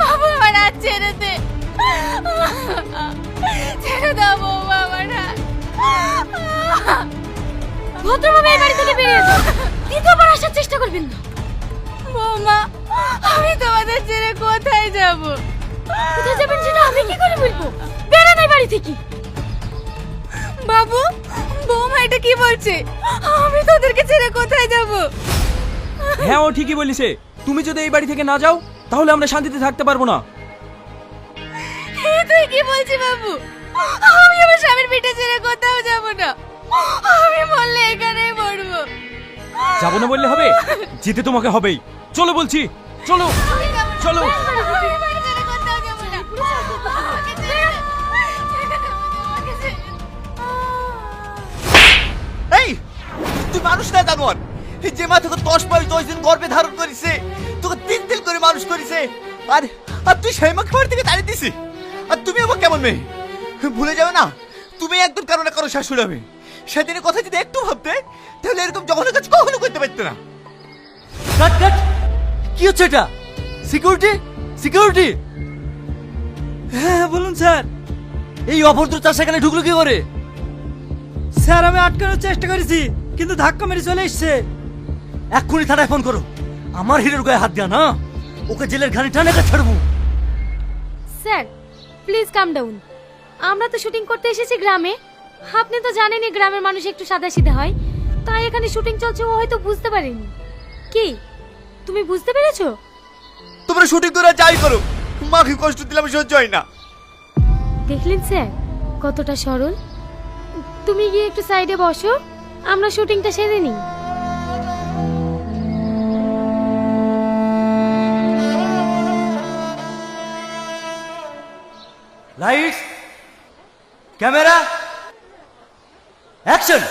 বাবু আমার ছেড়ে দে। ছেড়ে দাও বৌমা আমার ভদ্রভাবে এই বাড়ি থেকে বেরিয়ে যাও। দ্বিতীয়বার আসার চেষ্টা করবেন না। বৌমা, আমি তোমাদের ছেড়ে কোথায় যাব? কোথায় যাবেন সেটা আমি কি করে বলব? বেরান এই বাড়ি থেকে। বাবু, বৌমা এটা কি বলছে? আমি তোদেরকে ছেড়ে কোথায় যাব? হ্যাঁ ও ঠিকই বলিছে। তুমি যদি এই বাড়ি থেকে না যাও তাহলে আমরা শান্তিতে থাকতে পারব না। তুই কি বলছিস বাবু? আমি আমার স্বামীর পিঠে ছেড়ে কোথাও যাব না। আমি মরলে এখানেই মরবো। যাব না বললে হবে? যেতে তোমাকে হবেই। চলো বলছি চলো চলো। এই তুই মানুষ না জানোয়ার। যে মা তোকে দশ মাস দশ দিন গর্ভে ধারণ করেছে তোকে তিন দিন মানুষ করেছে। আর আর তুই সেই মাকে বাড়ি থেকে তাড়িয়ে দিছি আর তুমি আমার কেমন মেয়ে? ভুলে যাবে না, তুমি একদম কারও না কারও শাশুড়ি হবে। সেদিনের কথা যদি একটু ভাবতে, তাহলে এরকম জঘন্য কাজ কখনো করতে পারতে না। কাট কাট! কি হচ্ছে এটা? সিকিউরিটি সিকিউরিটি হ্যাঁ বলুন স্যার। এই অভদ্র চাষ এখানে ঢুকলো কি করে? স্যার, আমি আটকানোর চেষ্টা করেছি, কিন্তু ধাক্কা মেরে চলে এসছে। এক্ষুনি থানায় ফোন করো। আমার হিরোর গায়ে হাত দেয়া না? ওকে জেলের ঘানি টানে ছাড়বো। স্যার প্লিজ কাম ডাউন আমরা তো শুটিং করতে এসেছি গ্রামে। আপনি তো জানেনই গ্রামের মানুষ একটু সাদা সিধে হয়। তাই এখানে শুটিং চলছে ও হয়তো বুঝতে পারেনি। কি? তুমি বুঝতে পেরেছ? তোমরা শুটিং করে যাই করো মাকে কষ্ট দিলাম সহ্য হয় না। দেখলেন স্যার কতটা সরল। তুমি গিয়ে একটু সাইডে বসো। আমরা শুটিংটা সেরে নিই। লাইটস ক্যামেরা অ্যাকশন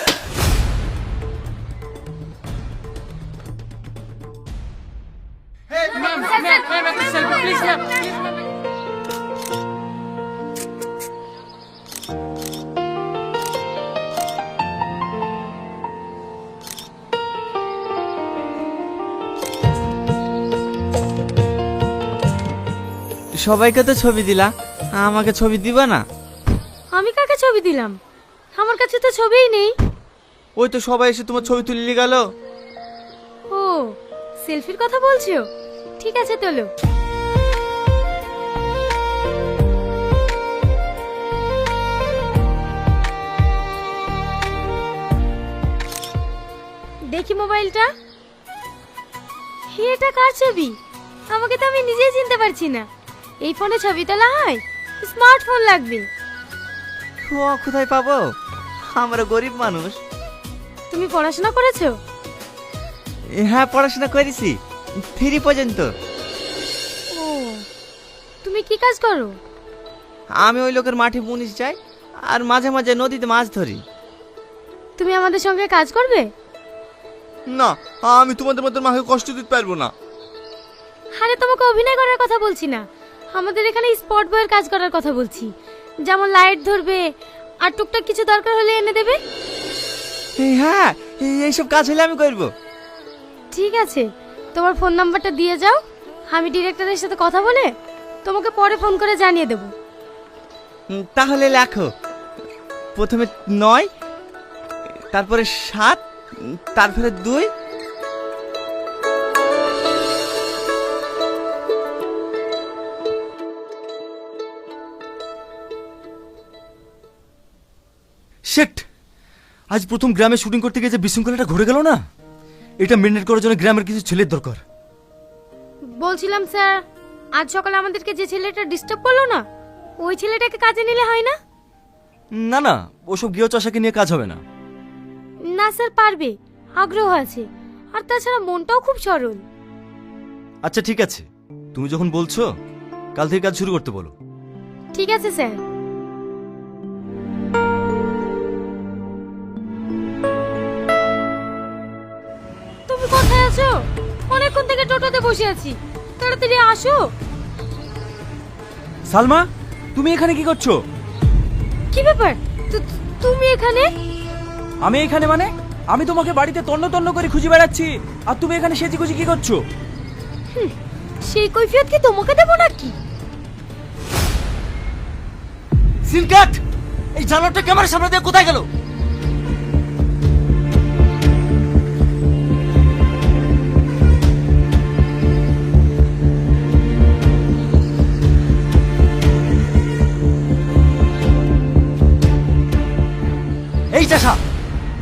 সবাইকে তো ছবি দিলা। আমাকে ছবি দিবা না? আমি কাকে ছবি দিলাম? আমার কাছে তো ছবিই নেই। ওই তো সবাই এসে তোমার ছবি তুলে গেল। ও সেলফির কথা বলছো? ঠিক আছে তোলো। দেখি মোবাইলটা। এটা কার ছবি? আমাকে তো আমি নিজেই চিনতে পারছি না। এই ফোনে ছবি তোলা হয়? স্মার্টফোন লাগবে। ও কোথায় পাবো? আমরা গরিব মানুষ। তুমি পড়াশোনা করেছ? হ্যাঁ পড়াশোনা করেছি। থ্রি পর্যন্ত। ও তুমি কি কাজ করো? আমি ওই লোকের মাঠে মুনিশ যাই আর মাঝে মাঝে নদীতে মাছ ধরি। তুমি আমাদের সঙ্গে কাজ করবে? না আমি তোমাদের মতো মাকে কষ্ট দিতে পারব না। আরে তোমাকে অভিনয় করার কথা বলছি না। আমাদের এখানে স্পট বয়ের কাজ করার কথা বলছি। যেমন লাইট ধরবে আর টুকটাক কিছু দরকার হলে এনে দেবে। হ্যাঁ এই- এইসব কাজ হলে আমি করব। ঠিক আছে তোমার ফোন নাম্বারটা দিয়ে যাও। আমি ডিরেক্টরের সাথে কথা বলে তোমাকে পরে ফোন করে জানিয়ে দেবো। তাহলে লেখো। প্রথমে নয় তারপরে সাত তারপরে দুই শেট আজ প্রথম গ্রামে শুটিং করতে গিয়ে যে বিশৃঙ্খলাটা ঘুরে গেল না এটা মেনটেন করার জন্য গ্রামের কিছু ছেলের দরকার। বলছিলাম স্যার আজ সকালে আমাদেরকে যে ছেলেটা ডিস্টার্ব করল না ওই ছেলেটাকে কাজে নিলে হয় না? না না ওসব গৃহচাষাকে নিয়ে কাজ হবে না। না স্যার পারবে আগ্রহ আছে আর তাছাড়া মনটাও খুব সরল। আচ্ছা ঠিক আছে তুমি যখন বলছো কাল থেকে কাজ শুরু করতে বলো। ঠিক আছে স্যার। থেকে টোটোতে বসে আছি। তাড়াতাড়ি আসো। সালমা তুমি এখানে কি করছ? কি ব্যাপার? তু- তুমি এখানে? আমি এখানে মানে? আমি তোমাকে বাড়িতে তন্ন তন্ন করে খুঁজে বেড়াচ্ছি। আর তুমি এখানে সেজি খুঁজি কি করছ? সেই কৈফিয়ত কি তোমাকে দেবো নাকি? সিন কাট এই জানোয়ারটা ক্যামেরার সামনে দিয়ে কোথায় গেল?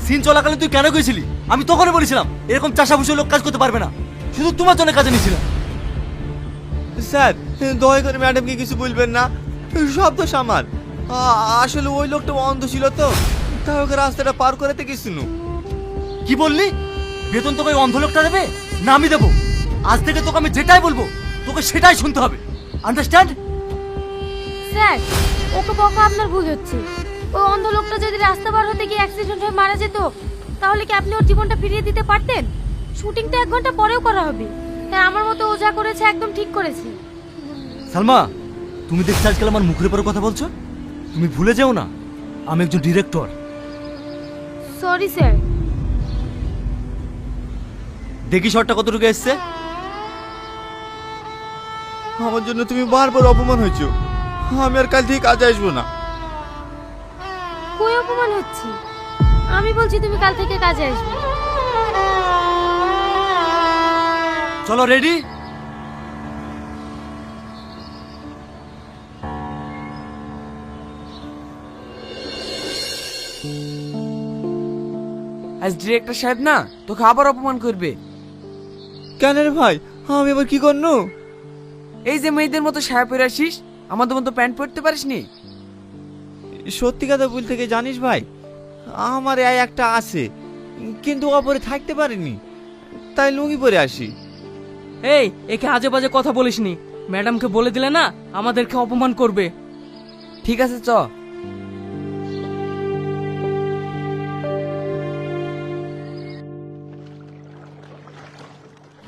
সিন চলাকালীন তুই কেন গেছিলি আমি তখনই বলেছিলাম এরকম চাষা বসে লোক কাজ করতে পারবে না। শুধু তোমার জন্য কাজে নিয়েছিলাম। স্যার দয়া করে ম্যাডামকে কিছু বলবেন না। সব দোষ আমার। আসলে ওই লোকটা অন্ধ ছিল তো। তাই ওকে রাস্তাটা পার করাতে গেছিল কি বললি? বেতন তোকে ওই অন্ধ লোকটা দেবে? না আমি দেবো। আজ থেকে তোকে আমি যেটাই বলব তোকে সেটাই শুনতে হবে। আন্ডারস্ট্যান্ড স্যার ওকে বকা আপনার ভুল হচ্ছে। ওই অন্ধ লোকটা যদি রাস্তা পার হতে গিয়ে অ্যাক্সিডেন্ট হয়ে মারা যেত তাহলে কি আপনি ওর জীবনটা ফিরিয়ে দিতে পারতেন? শুটিং তো এক ঘণ্টা পরেও করা হবে। তাই আমার মতো ও যা করেছে একদম ঠিক করেছে। সালমা তুমি দেখছ আজকাল আমার মুখের উপরে কথা বলছো? তুমি ভুলে যেও না আমি একজন ডিরেক্টর সরি স্যার দেখি শটটা কতটুকু এসছে। আমার জন্য তুমি বারবার অপমান হয়েছো। আমি আর কাল থেকে কাজে আসব না। অপমান হচ্ছে। আমি বলছি তুমি কাল থেকে কাজে আসবে। চলো রেডি আজ ডিরেক্টর সাহেব না তোকে আবার অপমান করবে। কেন রে ভাই? আমি এবার কি করনু? এই যে মেয়েদের মতো সাহেব পরে আসিস আমাদের মতো প্যান্ট পরতে পারিসনি? সত্যি কথা বলতে কি জানিস ভাই? আমার এই একটা আছে কিন্তু অপরে থাকতে পারিনি। তাই লুঙ্গি পরে আসি। এই একে আজে বাজে কথা বলিসনি। ম্যাডামকে বলে দিলে না আমাদেরকে অপমান করবে। ঠিক আছে চ।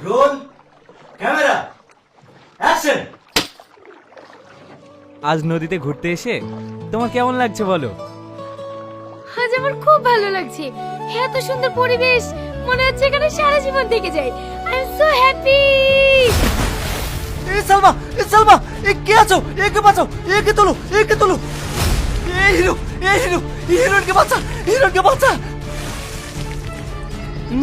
Roll camera action. আজ নদীতে ঘুরতে এসে তোমার কেমন লাগছে বলো? আজ আমার খুব ভালো লাগছে। এত সুন্দর পরিবেশ। মনে হচ্ছে এখানে সারা জীবন থেকে যাই। আই এম সো হ্যাপি এ সালমা এ সালমা এ কে আছো? একে বাঁচাও একে তোলো একে তোলো। এ হিরো এ হিরো হিরোইনকে বাঁচা হিরোইনকে বাঁচা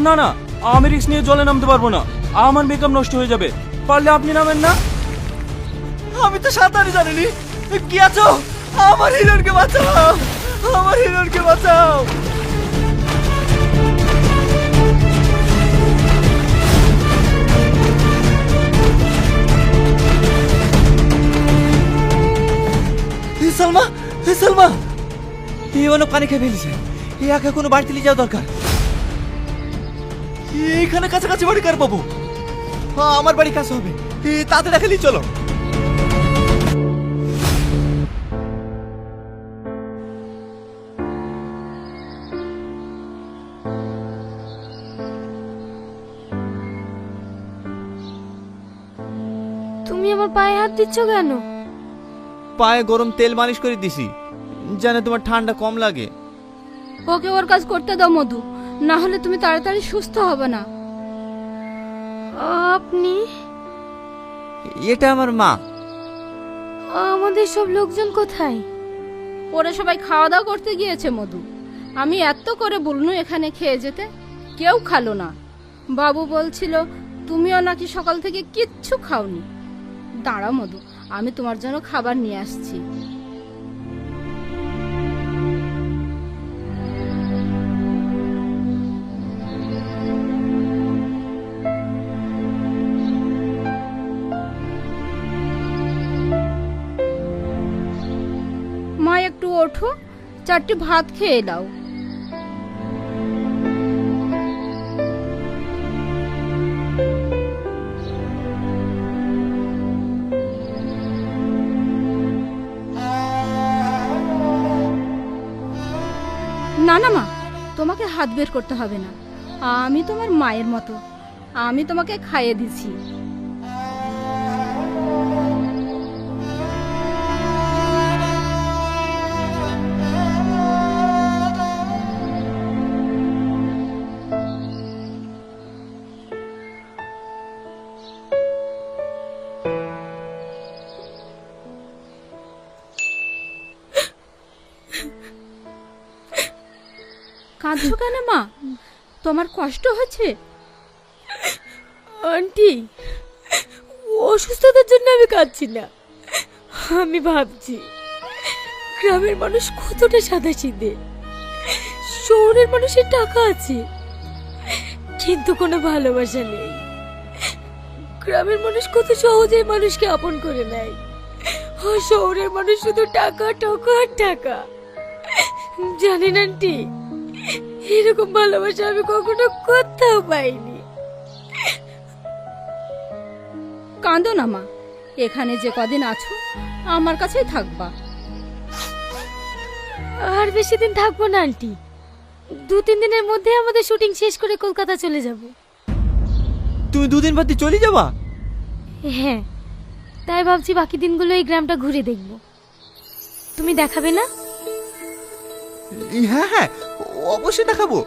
না না আমি রিক্স নিয়ে জলে নামতে পারব না। আমার মেকআপ নষ্ট হয়ে যাবে। পারলে আপনি নামেন না? আমি তো সাঁতারই জানিনি। এ, কে আছো? আমার হিরোইনকে বাঁচাও! আমার হিরোইনকে বাঁচাও! সালমা সালমা! এই অনেক পানি খেয়ে ফেলেছে। এই একা কোনো বাড়িতে নিয়ে যাওয়া দরকার। এইখানে কাছাকাছি বাড়ি কার পাবো? হ্যাঁ আমার বাড়ি কাছে হবে। তাতে দেখালি চলো। দিচ্ছ কেন? পায়ে গরম তেল মালিশ করে দিছি যেন তোমার ঠান্ডা কম লাগে। ওকে ওর কাজ করতে দাও মধু। না হলে তুমি তাড়াতাড়ি সুস্থ হবে না। আপনি? এটা আমার মা। আমাদের সব লোকজন কোথায়? ওরা সবাই খাওয়া দাওয়া করতে গিয়েছে মধু। আমি এত করে বলনু এখানে খেয়ে যেতে কেউ খালো না। বাবু বলছিল তুমিও নাকি সকাল থেকে কিচ্ছু খাওনি। দাঁড়াও মধু। আমি তোমার জন্য খাবার নিয়ে আসছি। মা, একটু ওঠো। চারটি ভাত খেয়ে দাও না না, মা, তোমাকে হাত বের করতে হবে না। আমি তোমার মায়ের মতো। আমি তোমাকে খাইয়ে দিছি। কাঁদছো কেন, মা? তোমার কষ্ট হচ্ছে? আন্টি, অসুস্থতার জন্য আমি কাঁদছি না। আমি ভাবছি, গ্রামের মানুষ কতটা সাদা সিধে শহরের মানুষের টাকা আছে, কিন্তু কোনো ভালোবাসা নেই। গ্রামের মানুষ কত সহজে মানুষকে আপন করে নেয়। আর শহরের মানুষ শুধু টাকা টাকা টাকা। জানেন আন্টি এরকম ভালোবাসা আমি কখনো কোথাও পাইনি। কাঁদো না মা। এখানে যে কদিন আছো আমার কাছেই থাকবা। আর বেশি দিন থাকব না আন্টি। দু তিন দিনের মধ্যে আমাদের শুটিং শেষ করে কলকাতা চলে যাব। তুমি দুদিন বাদে চলে যাবা? হ্যাঁ তাই ভাবছি বাকি দিনগুলো এই গ্রামটা ঘুরে দেখব। তুমি দেখাবে না? হ্যাঁ হ্যাঁ অবশ্যই দেখাবো।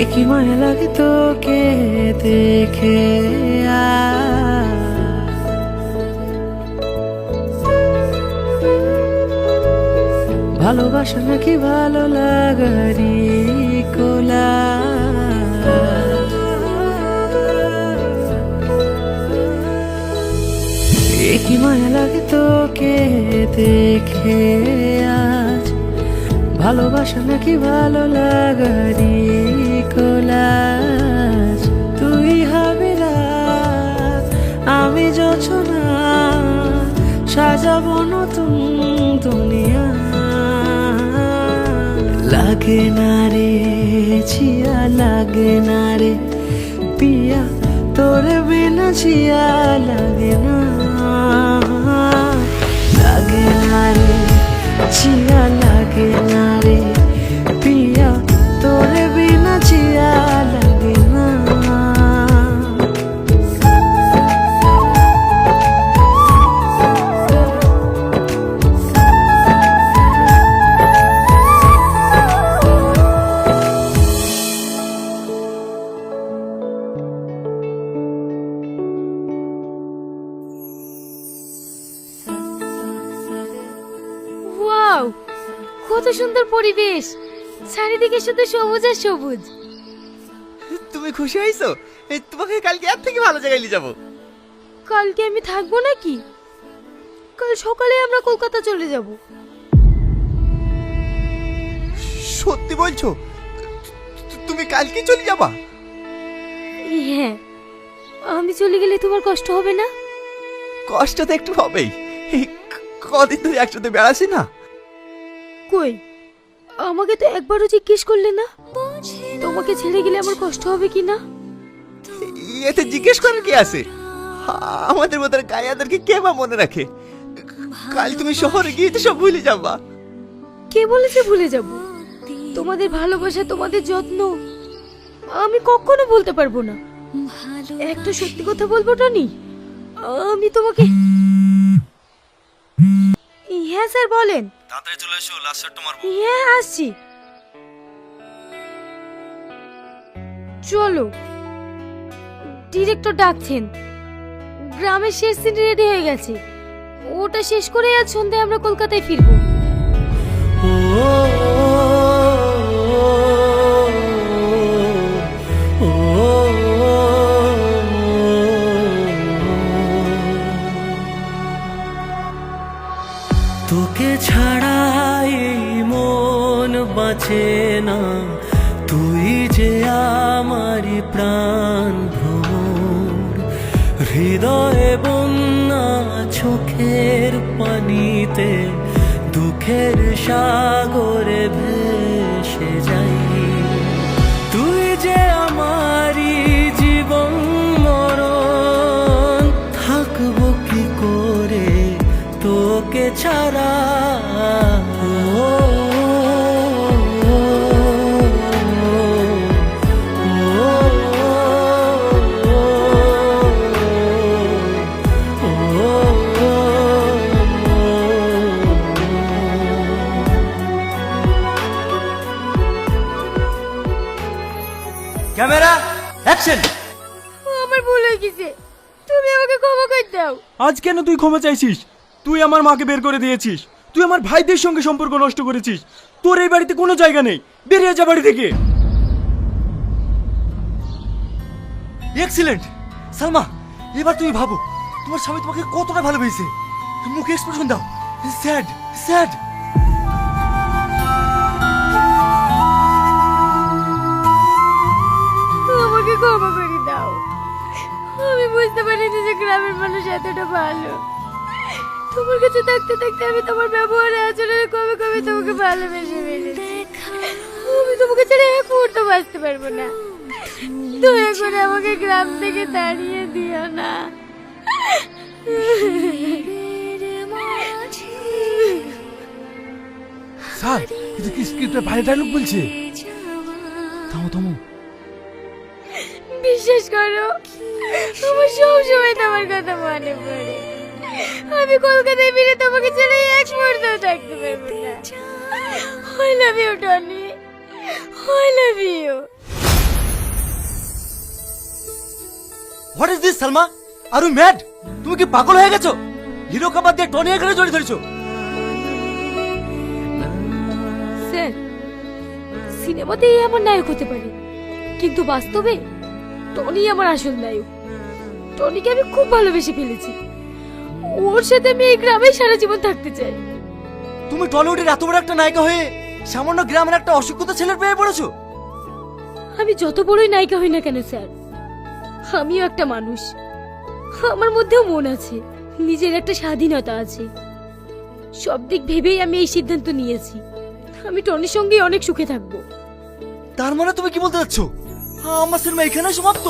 একই মায়া লাগে তোকে দেখে? ভালোবাসা নাকি ভালো লাগারি কোলা? একই মায়া লাগে তোকে দেখে আজ? ভালোবাসা নাকি ভালো লাগারি কোলাজ তুই হবে রাত, আমি যোছনা সাজাবো নতুন লাগে না রে ছিয়া লাগে না রে। পিয়া, তোর বিনা ছিয়া লাগে না। লাগে না রে ছিয়া পরিবেশ। চারিদিকে শুধু সবুজ আর সবুজ। তুমি খুশি হয়েছো? এই তোমাকে কালকে এর থেকে ভালো জায়গায় নিয়ে যাব। কালকে আমি থাকব নাকি? কাল সকালে আমরা কলকাতা চলে যাব। সত্যি বলছো? তুমি কালকে চলে যাবা? হ্যাঁ। আমি চলে গেলে তোমার কষ্ট হবে না? কষ্ট তো একটু হবেই। কদিন ধরে একসাথে বেড়াচ্ছি না। কই? আমাকে তো একবারও জিজ্ঞেস করলে না? তোমাকে ছেড়ে গেলে আমার কষ্ট হবে কি না? এতে জিজ্ঞেস করার কি আছে? আমাদের মতো গায়াদেরকে কে বা মনে রাখে? কাল তুমি শহরে গিয়ে তো সব ভুলে যাবা। কে বলেছে ভুলে যাব? তোমাদের ভালোবাসা তোমাদের যত্ন আমি কখনো বলতে পারব না। একটা সত্যি কথা বলব টনি? আমি তোমাকে হ্যাঁ স্যার বলেন তাড়াতাড়ি চলে এসো লাস্ট হ্যাঁ আসছি। চলো। ডিরেক্টর ডাকছেন। গ্রামের শেষ সিন রেডি হয়ে গেছে। ওটা শেষ করে আজ সন্ধ্যায় আমরা কলকাতায় ফিরবো। তোকে ছাড়া এই মন বাঁচে না। তুই যে আমারি প্রাণ ভোর হৃদয়ে বন্যা চোখের পানিতে, দুঃখের সাগরে ভেসে তোকে ছাড়া। Camera action. আমার ভুল হয়ে গেছে। তুমি আমাকে ক্ষমা করে দাও। আজ কেন তুই ক্ষমা চাইছিস? তুই আমার মাকে বের করে দিয়েছিস। তুই আমার ভাইদের সঙ্গে সম্পর্ক নষ্ট করেছিস। তোর এই বাড়িতে কোনো জায়গা নেই। বেরিয়ে যা বাড়ি থেকে। এক্সিলেন্ট সালমা এবার তুমি ভাবো তোমার স্বামী তোমাকে কতটা ভালোবেসে মুখে এক্সপ্রেশন দাও। স্যাড স্যাড আমাকে ক্ষমা করে দাও। আমি বুঝতে পারিনি যে গ্রামের মানুষ এতটা ভালো। তোমার কাছে থাকতে থাকতে আমি তোমার ব্যবহারে আচরণে কবে কবে তোমাকে ভালোবেসে ফেলেছি। আমি তোমাকে ছেড়ে এক মুহূর্ত বাঁচতে পারব না। দয়া করে আমাকে গ্রাম থেকে তাড়িয়ে দিও না। স্যার এটা কি স্ক্রিপ্টের বাইরে ডায়লগ বলছে? থামো থামো। বিশ্বাস করো আমার সব সময় তোমার কথা মনে পড়ে। আমি কলকাতায় ফিরে তোমাকে ছেড়ে এক মুহূর্ত থাকতে পারব না। I love you Tony I love you what is this Salma are you mad তুমি কি পাগল হয়ে গেছো? হিরো কাবাদ দিয়ে টনি এখানে জড়িয়ে ধরেছো। স্যার সিনেমাতে এমন নায়ক হতে পারে কিন্তু বাস্তবে টনি আমার আসল নায়ক। টনিকে আমি খুব ভালোবেসে ফেলেছি। ওর সাথে আমি এই গ্রামে সারা জীবন থাকতে চাই তুমি টলিউডের এত বড় একটা নায়িকা হয়ে সামান্য গ্রামের একটা অশিক্ষিত ছেলের পেয়ে পড়েছো আমি যত বড়ই নায়িকা হই না কেন স্যার আমিও একটা মানুষ আমার মধ্যেও মন আছে নিজের একটা স্বাধীনতা আছে সব দিক ভেবেই আমি এই সিদ্ধান্ত নিয়েছি আমি টনির সঙ্গে অনেক সুখে থাকব তার মানে তুমি কি বলতে চাচ্ছ আমার সিনেমা এখানে সমাপ্ত